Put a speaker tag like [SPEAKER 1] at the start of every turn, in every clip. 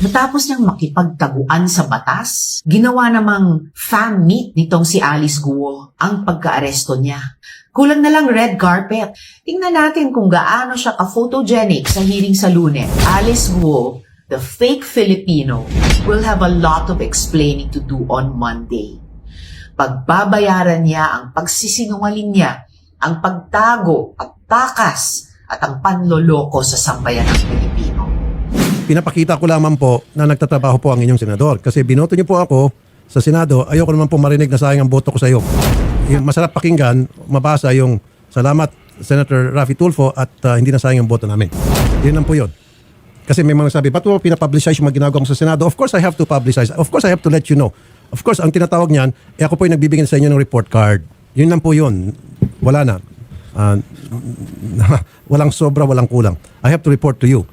[SPEAKER 1] Matapos niyang makipagtaguan sa batas, ginawa namang fan meet nitong si Alice Guo ang pagkaaresto niya. Kulang na lang red carpet. Tingnan natin kung gaano siya ka-photogenic sa hearing sa lunes. Alice Guo, the fake Filipino, will have a lot of explaining to do on Monday. Pagbabayaran niya ang pagsisinungaling niya, ang pagtago at takas at ang panloloko sa sambayan ng Pilipino.
[SPEAKER 2] Pinapakita ko lamang po na nagtatrabaho po ang inyong senador. Kasi binoto niyo po ako sa Senado, ayoko naman po marinig na sayang ang boto ko sa iyo. Yung masarap pakinggan, mabasa yung salamat Senator Rafi Tulfo at uh, hindi na sayang ang boto namin. Yun lang po yun. Kasi may mga sabi, ba't mo pinapublicize yung mga ginagawa ko sa Senado? Of course, I have to publicize. Of course, I have to let you know. Of course, ang tinatawag niyan, eh ako po yung nagbibigay sa inyo ng report card. Yun lang po yun. Wala na. Ah, walang sobra, walang kulang. I have to report to you.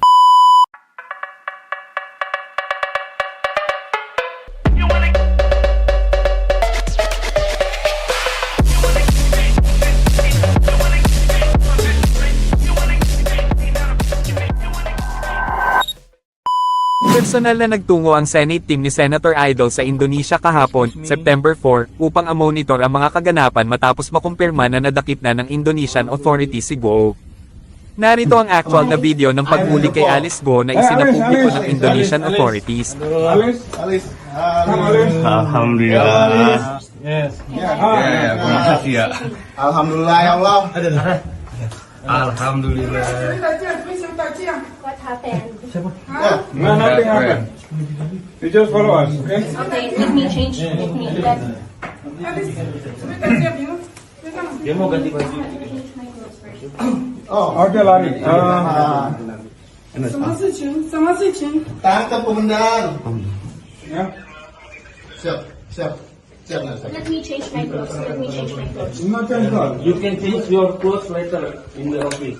[SPEAKER 3] Personal na nagtungo ang Senate team ni Senator Idol sa Indonesia kahapon, September 4, upang amonitor ang mga kaganapan matapos makumpirma na nadakip na ng Indonesian authorities si Guo. Narito ang actual na video ng paghuli kay Alice Guo na isinapubliko ng Indonesian authorities.
[SPEAKER 4] Alice, Alice, come Alice.
[SPEAKER 5] Alhamdulillah.
[SPEAKER 4] Yes.
[SPEAKER 5] Ya.
[SPEAKER 4] Alhamdulillah ya Allah.
[SPEAKER 5] Alhamdulillah.
[SPEAKER 6] Yeah. Yeah.
[SPEAKER 4] No, nothing happened. You just follow us, okay?
[SPEAKER 6] Okay, let me change. Let me
[SPEAKER 4] Oh, okay, Lani.
[SPEAKER 6] Let me change my clothes. Let me change my clothes.
[SPEAKER 5] You can change your clothes later in the office.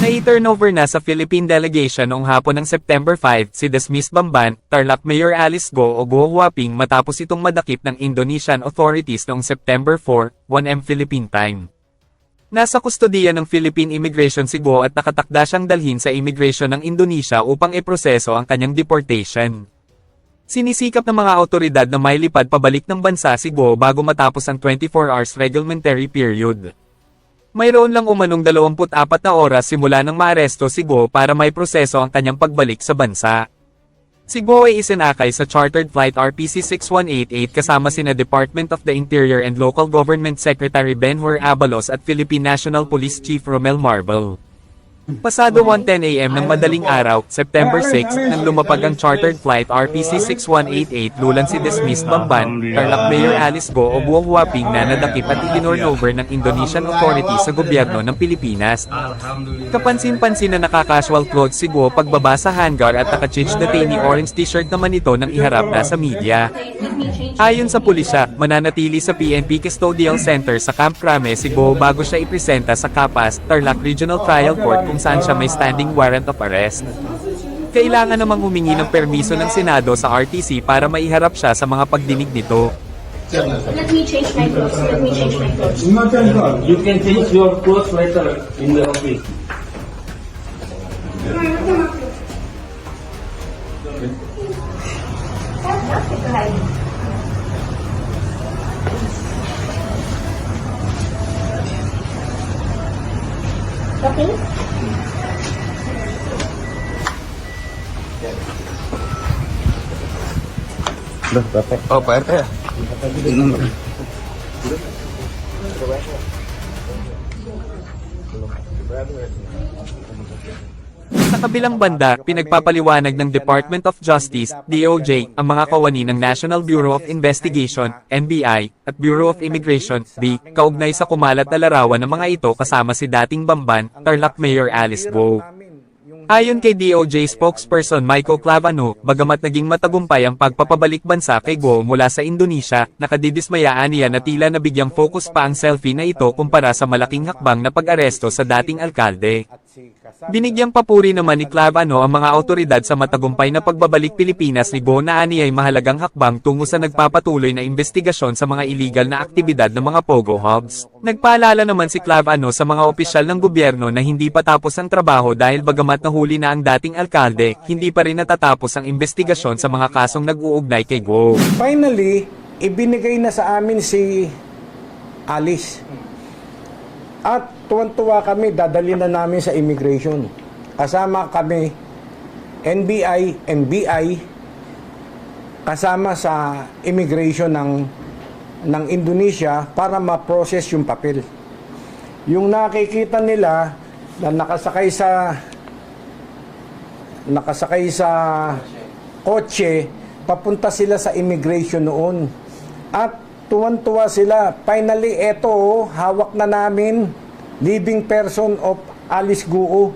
[SPEAKER 3] Na-turnover na sa Philippine delegation noong hapon ng September 5 si Desmis Bamban, Tarlac Mayor Alice Go o Go Huaping matapos itong madakip ng Indonesian authorities noong September 4, 1am Philippine time. Nasa kustodiya ng Philippine Immigration si Go at nakatakda siyang dalhin sa immigration ng Indonesia upang iproseso ang kanyang deportation. Sinisikap ng mga otoridad na may lipad pabalik ng bansa si Go bago matapos ang 24 hours reglementary period. Mayroon lang umanong 24 na oras simula nang maaresto si Go para may proseso ang kanyang pagbalik sa bansa. Si Go ay isinakay sa chartered flight RPC 6188 kasama sina Department of the Interior and Local Government Secretary Benhur Abalos at Philippine National Police Chief Romel Marble. Pasado 1.10 a.m. ng madaling araw, September 6, nang lumapag ang chartered flight RPC 6188 lulan si Dismissed Bamban, Tarlac Mayor Alice Go o Buong Huaping na nadakip at idinornover ng Indonesian authorities sa gobyerno ng Pilipinas. Kapansin-pansin na naka-casual clothes si Guo pagbaba sa hangar at naka-change na ni orange t-shirt naman ito nang iharap na sa media. Ayon sa pulisya, mananatili sa PNP Custodial Center sa Camp Crame si Guo bago siya ipresenta sa Capas, Tarlac Regional Trial Court kung saan siya may standing warrant of arrest. Kailangan namang humingi ng permiso ng Senado sa RTC para maiharap siya sa mga pagdinig nito.
[SPEAKER 6] Let me change my clothes. Let me change my clothes.
[SPEAKER 5] You can change your clothes later in the office.
[SPEAKER 6] Okay.
[SPEAKER 5] Oh, Pak RT ya?
[SPEAKER 3] Sa kabilang banda, pinagpapaliwanag ng Department of Justice, DOJ, ang mga kawani ng National Bureau of Investigation, NBI, at Bureau of Immigration, B, kaugnay sa kumalat na larawan ng mga ito kasama si dating Bamban, Tarlac Mayor Alice Go. Ayon kay DOJ spokesperson Michael Clavano, bagamat naging matagumpay ang pagpapabalik bansa kay Guo mula sa Indonesia, nakadidismayaan niya na tila nabigyang focus pa ang selfie na ito kumpara sa malaking hakbang na pag-aresto sa dating alkalde. Binigyang papuri naman ni Clavano ang mga autoridad sa matagumpay na pagbabalik Pilipinas ni Go na ay mahalagang hakbang tungo sa nagpapatuloy na investigasyon sa mga illegal na aktibidad ng mga Pogo Hubs. Nagpaalala naman si Clavano sa mga opisyal ng gobyerno na hindi pa tapos ang trabaho dahil bagamat nahuli na ang dating alkalde, hindi pa rin natatapos ang investigasyon sa mga kasong nag-uugnay kay Go.
[SPEAKER 7] Finally, ibinigay na sa amin si Alice. At tuwan-tuwa kami, dadali na namin sa immigration. Kasama kami, NBI, NBI, kasama sa immigration ng, ng Indonesia para ma-process yung papel. Yung nakikita nila na nakasakay sa nakasakay sa kotse, papunta sila sa immigration noon. At tuwan-tuwa sila. Finally, eto, oh, hawak na namin, living person of Alice Guo.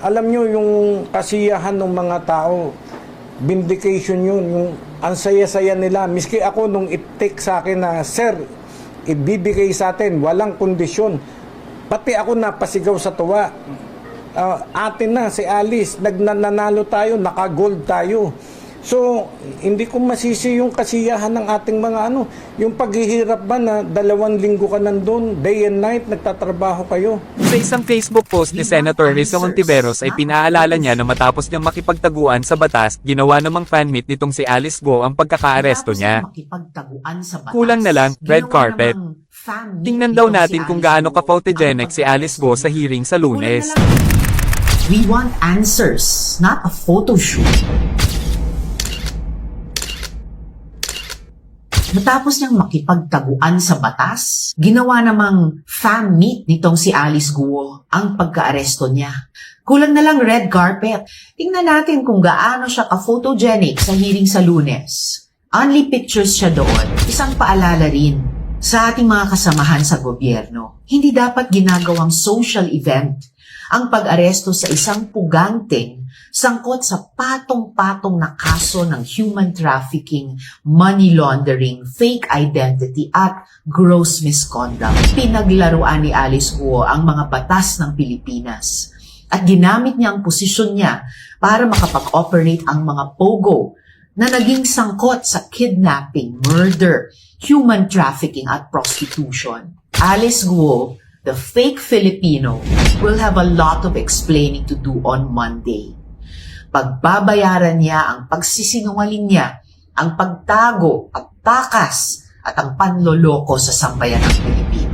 [SPEAKER 7] Alam nyo, yung kasiyahan ng mga tao, vindication yun, yung ang saya-saya nila. Miski ako nung it-take sa akin na, Sir, ibibigay sa atin, walang kondisyon. Pati ako napasigaw sa tuwa. Ah, atin na si Alice, nagnanalo tayo, naka-gold tayo. So, hindi ko masisi yung kasiyahan ng ating mga ano, yung paghihirap ba na dalawang linggo ka nandun, day and night, nagtatrabaho kayo.
[SPEAKER 3] Sa isang Facebook post ni Senator Rizal Ontiveros ay pinaalala niya na matapos niyang makipagtaguan sa batas, ginawa namang fanmeet nitong si Alice Go ang pagkakaaresto niya.
[SPEAKER 1] Makipagtaguan sa batas.
[SPEAKER 3] Kulang na lang, red carpet.
[SPEAKER 1] fan meet
[SPEAKER 3] Tingnan daw natin kung gaano
[SPEAKER 1] Go
[SPEAKER 3] ka-photogenic
[SPEAKER 1] ang
[SPEAKER 3] si Alice Go sa hearing sa lunes.
[SPEAKER 1] We want answers, not a photo shoot. Matapos niyang makipagtaguan sa batas, ginawa namang fan meet nitong si Alice Guo ang pagkaaresto niya. Kulang na lang red carpet. Tingnan natin kung gaano siya ka-photogenic sa hearing sa lunes. Only pictures siya doon. Isang paalala rin sa ating mga kasamahan sa gobyerno. Hindi dapat ginagawang social event ang pag-aresto sa isang puganteng sangkot sa patong-patong na kaso ng human trafficking, money laundering, fake identity at gross misconduct. Pinaglaruan ni Alice Guo ang mga batas ng Pilipinas at ginamit niya ang posisyon niya para makapag-operate ang mga pogo na naging sangkot sa kidnapping, murder, human trafficking at prostitution. Alice Guo, the fake Filipino, will have a lot of explaining to do on Monday. Pagbabayaran niya ang pagsisinungaling niya, ang pagtago at takas at ang panloloko sa sambayan ng Pilipinas.